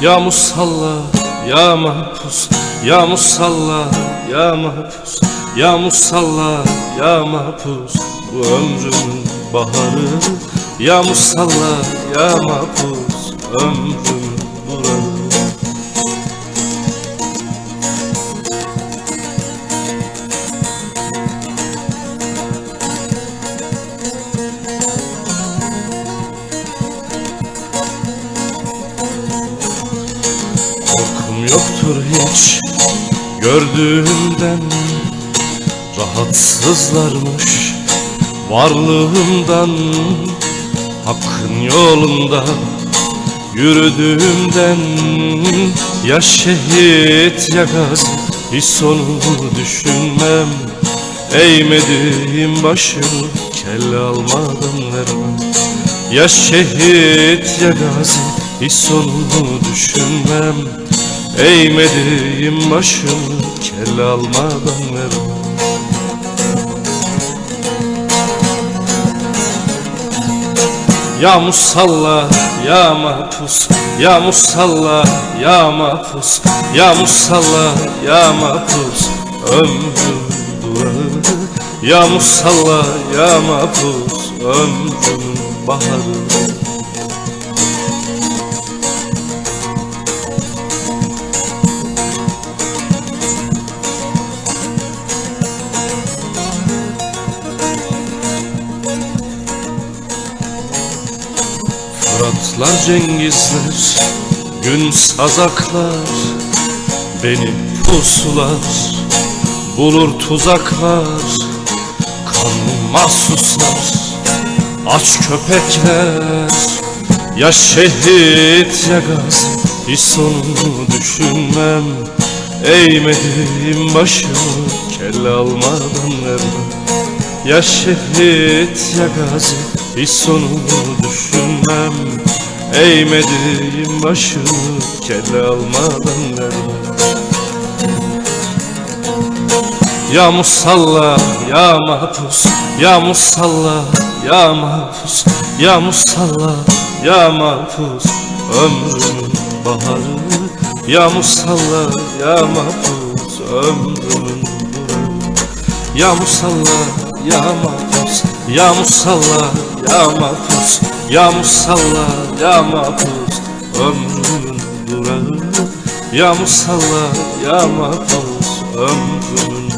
Ya musalla ya mahpus Ya musalla ya mahpus Ya musalla ya mahpus. Bu ömrümün baharı Ya musalla ya mahpus. Ömrümün yoktur hiç. Gördüğümden Rahatsızlarmış varlığımdan Hakkın yolunda yürüdüğümden Ya şehit ya gazi hiç sonunu düşünmem. Eğmediğim başımı kelle almadan vermem Ya şehit ya gazi hiç sonunu düşünmem Eğmediğim başımı kelle almadan vermem Ya musalla ya mahpus Ya musalla ya mahpus Ya musalla ya mahpus. Ömrüm durağı Ya musalla ya mahpus. Ömrümün baharı Fıratlar Cengizler Gün sazaklar Beni pusular Bulur tuzaklar Kanlı mahsuslar Aç köpekler Ya şehit ya gazi Hiç sonunu düşünmem Eğmediğim başımı Kelle almadan vermem. Ya şehit ya gazi hiç sonunu düşünmem. Eğmediğim başımı kelle almadan vermem. Ya musalla ya mahpus Ya musalla ya mahpus Ya musalla ya mahpus. Ömrümün baharı Ya musalla ya mahpus. Ömrümün durağı ya musalla ya mahpus Ya musalla ya mahpus Ya musalla ya mahpus Ömrümün durağı Ya musalla ya mahpus Ömrümün